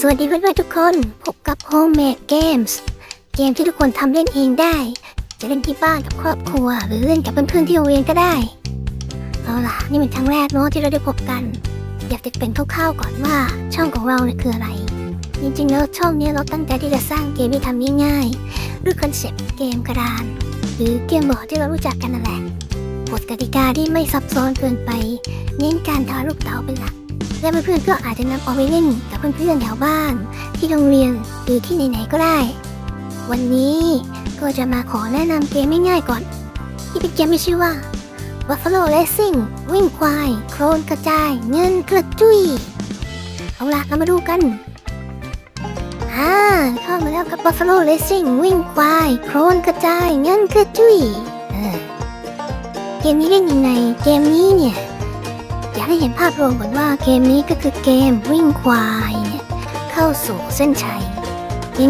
สวัสดีเพื่อนๆทุกคน พบกับ Homemade Games เกมที่ทุกคนทำเล่นเองได้ จะเล่นที่บ้านกับครอบครัว หรือเล่นกับเพื่อนๆที่โรงเรียนก็ได้ เอาล่ะ นี่เป็นครั้งแรกเนาะที่เราได้พบกัน อยากจะเป็นคร่าวๆก่อนว่าช่องของเราเนี่ยคืออะไร จริงๆแล้วช่องนี้เราตั้งใจที่จะสร้างเกมที่ทำง่ายๆด้วยคอนเซปต์เกมกระดาน หรือเกมบอร์ดที่เรารู้จักกันนั่นแหละกฎกติกาที่ไม่ซับซ้อนเกินไป เน้นการทาลูกเต๋าเป็นหลัก และเพื่อนๆก็อาจจะนำเอาไปเล่นกับเพื่อนๆแถวบ้าน ที่โรงเรียนหรือที่ไหนๆก็ได้ วันนี้ก็จะมาขอแนะนำเกมง่ายๆก่อน ที่เป็นเกมที่ชื่อว่า Buffalo Racing วิ่งควาย โครนกระจาย เงินกระจุย เอาล่ะเรามาดูกันอ่าเข้ามาแล้วกับ Buffalo Racing วิ่งควาย โครนกระจาย เงินกระจุยเกมนี้เล่นยังไง เกมนี้เนี่ย ให้เห็นภาพรวมก่อนว่าเกมนี้ก็คือเกมวิ่งควายเนี่ยเข้าสู่เส้นชัย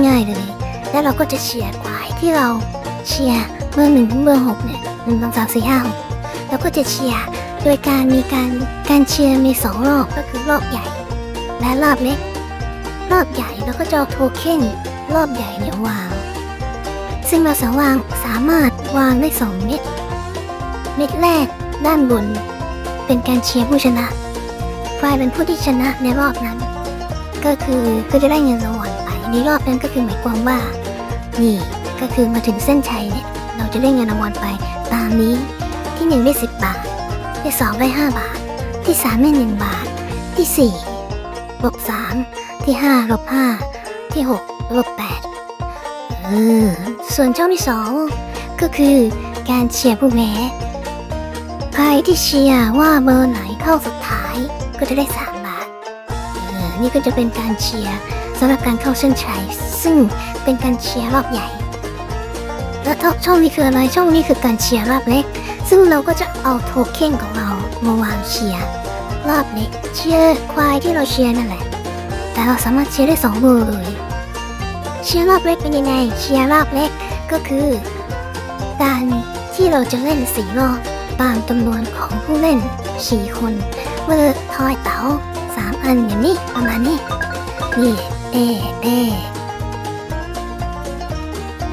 ง่ายๆเลย แล้วเราก็จะเชียร์ควายที่เราเชียร์เบอร์หนึ่งถึงเบอร์หกเนี่ยหนึ่งสองสามสี่ห้าหกเราก็จะเชียร์โดยการมีการการเชียร์มีสองรอบก็คือรอบใหญ่ และรอบเล็ก รอบใหญ่เราก็จะเอาโทเค็นรอบใหญ่เนี่ยวาง ซึ่งเราสามารถสามารถวางได้สองเม็ด เม็ดแรกด้านบน เป็นการเชียร์ผู้ชนะฝ่ายเป็นผู้ที่ชนะในรอบนั้น ก็คือก็จะได้เงินรางวัลไปในรอบนั้นก็คือหมายความว่า นี่ก็คือมาถึงเส้นชัยเนี่ยเราจะได้เงินรางวัลไปตามนี้ที่หนึ่งได้สิบบาท ที่สองได้ห้าบาท ที่สามได้หนึ่งบาท ที่สี่ลบสามที่ห้าลบห้าที่หกลบแปดเออส่วนช่องที่สองก็คือการเชียร์ผู้แพ้ ใครที่เชียร์ว่าเบอร์ไหนเข้าสุดท้ายก็จะได้3บาทเออนี่ก็จะเป็นการเชียร์สำหรับการเข้าเส้นชัยซึ่งเป็นการเชียร์รอบใหญ่ แล้วช่องนี้คืออะไรช่องนี้คือการเชียร์รอบเล็ก ซึ่งเราก็จะเอาโทเค็นของเรามาวางเชียร์รอบเล็กเชียร์ควายที่เราเชียร์นั่นแหละ แต่เราสามารถเชียร์ได้สองเบอร์เลยเชียร์รอบเล็กเป็นยังไงเชียร์รอบเล็กก็คือ การที่เราจะเล่นสีรอบ ตามจำนวนของผู้เล่น4คนเมื่อทอยเต๋า3อันอย่างนี้ประมาณนี้ นี่เด้เด้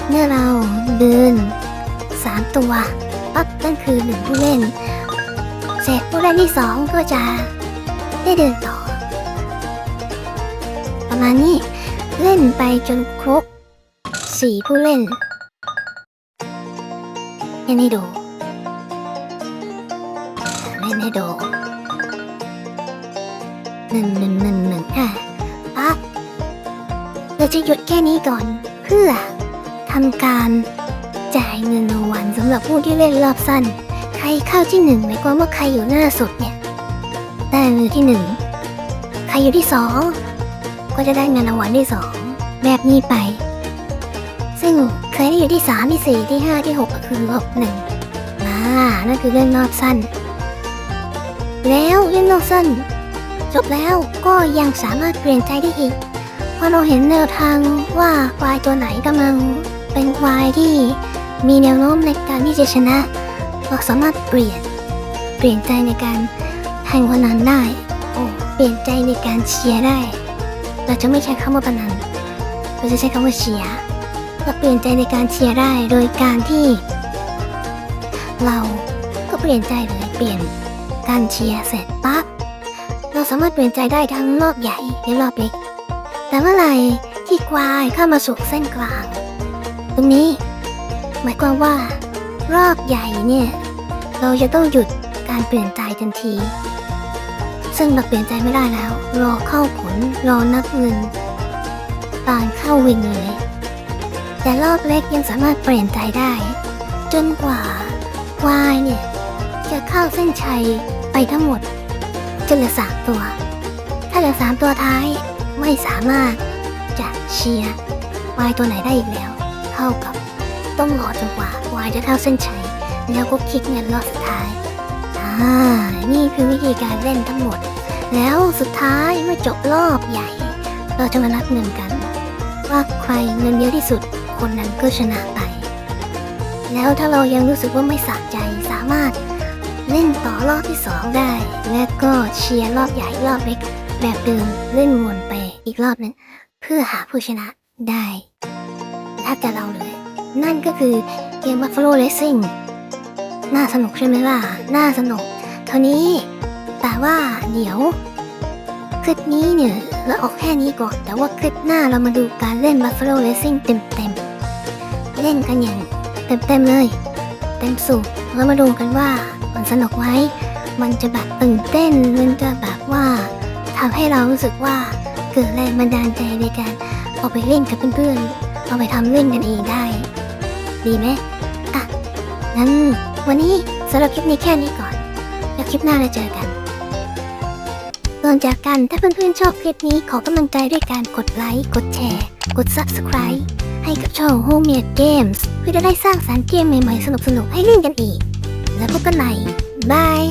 เมื่อเราเดิน3ตัวปั๊บนั่นคือหนึ่งผู้เล่น เสร็จผู้เล่นที่2ก็จะได้เดินต่อ ประมาณนี้เล่นไปจนครบ4ผู้เล่นยังไม่ดู ให้ดูหนึ่งหนึ่งหนึ่งหนึ่งอะปั๊บเราจะหยุดแค่นี้ก่อน เพื่อทำการจ่ายเงินรางวัลสำหรับผู้ที่เล่นรอบสั้น ใครเข้าที่หนึ่งหมายความว่าใครอยู่หน้าสุดเนี่ย ได้มือที่หนึ่งใครอยู่ที่สองก็จะได้เงินรางวัลที่สองแบบนี้ไป ซึ่งใครที่อยู่ที่สามที่สี่ที่ห้าที่หกก็คือลบหนึ่งอ่านั่นคือเล่นรอบสั้น แล้วเล่นนอกสั้นจบแล้วก็ยังสามารถเปลี่ยนใจได้อีกเพราะเราเห็นแนวทางว่าควายตัวไหนกำลังเป็นควายที่มีแนวโน้มในการที่จะชนะ เราสามารถเปลี่ยนเปลี่ยนใจในการแทงพนันได้โอ้เปลี่ยนใจในการเชียร์ได้ เราจะไม่ใช้คำว่าพนันเราจะใช้คำว่าเชียร์เราเปลี่ยนใจในการเชียร์ได้โดยการที่ เราก็เปลี่ยนใจเลยเปลี่ยน การเชียร์เสร็จปั๊บเราสามารถเปลี่ยนใจได้ทั้งรอบใหญ่และรอบเล็ก แต่เมื่อไหร่ที่ควายเข้ามาสู่เส้นกลาง ตรงนี้ หมายความว่า รอบใหญ่เนี่ย เราจะต้องหยุดการเปลี่ยนใจทันที ซึ่งเราเปลี่ยนใจไม่ได้แล้ว รอเข้าผลรอนับเงินตอนเข้าวินเลย แต่รอบเล็กยังสามารถเปลี่ยนใจได้ จนกว่าควายเนี่ยจะเข้าเส้นชัย ไปทั้งหมดจะเหลือสามตัว ถ้าเหลือสามตัวท้ายไม่สามารถจะเชียร์วายตัวไหนได้อีกแล้ว เท่ากับต้องรอจนกว่าวายจะเข้าเส้นชัยแล้วก็คิกเงินรอบสุดท้าย อ่า นี่คือวิธีการเล่นทั้งหมด แล้วสุดท้ายเมื่อจบรอบใหญ่ เราจะมานับเงินกัน ว่าใครเงินเยอะที่สุด คนนั้นก็ชนะไป แล้วถ้าเรายังรู้สึกว่าไม่สะใจสามารถ เล่นต่อรอบที่สองได้ และก็เชียร์รอบใหญ่รอบเล็ก แบบเดิมเล่นวนไปอีกรอบนึงเพื่อหาผู้ชนะได้ถ้าจะเราเลย นั่นก็คือเกม Buffalo Racing น่าสนุกใช่ไหมล่ะ น่าสนุก เท่านี้ แต่ว่าเดี๋ยว คลิปนี้เนี่ยเราออกแค่นี้ก่อน แต่ว่าคลิปหน้าเรามาดูการเล่น Buffalo Racing เต็มๆ เล่นกันอย่างเต็มๆเลย เต็มสูบแล้วมาดูกันว่ามันสนุกไหมมันจะแบบตื่นเต้น มันจะแบบว่าทำให้เรารู้สึกว่าเกิดแรงบันดาลใจในการเอาไปเล่นกับเพื่อนๆ เอาไปทำเล่นกันเองได้ ดีไหมอะงั้นวันนี้สำหรับคลิปนี้แค่นี้ก่อน แล้วคลิปหน้าเราเจอกันก่อนจากกันถ้าเพื่อนๆชอบคลิปนี้ขอกำลังใจด้วยการกดไลค์ กดแชร์ กด Subscribe ให้กับช่อง Homemade Games เพื่อจะได้สร้างสรรค์เกมใหม่ๆ สนุกๆ ให้เล่นกันอีก แล้วพบกันใหม่บาย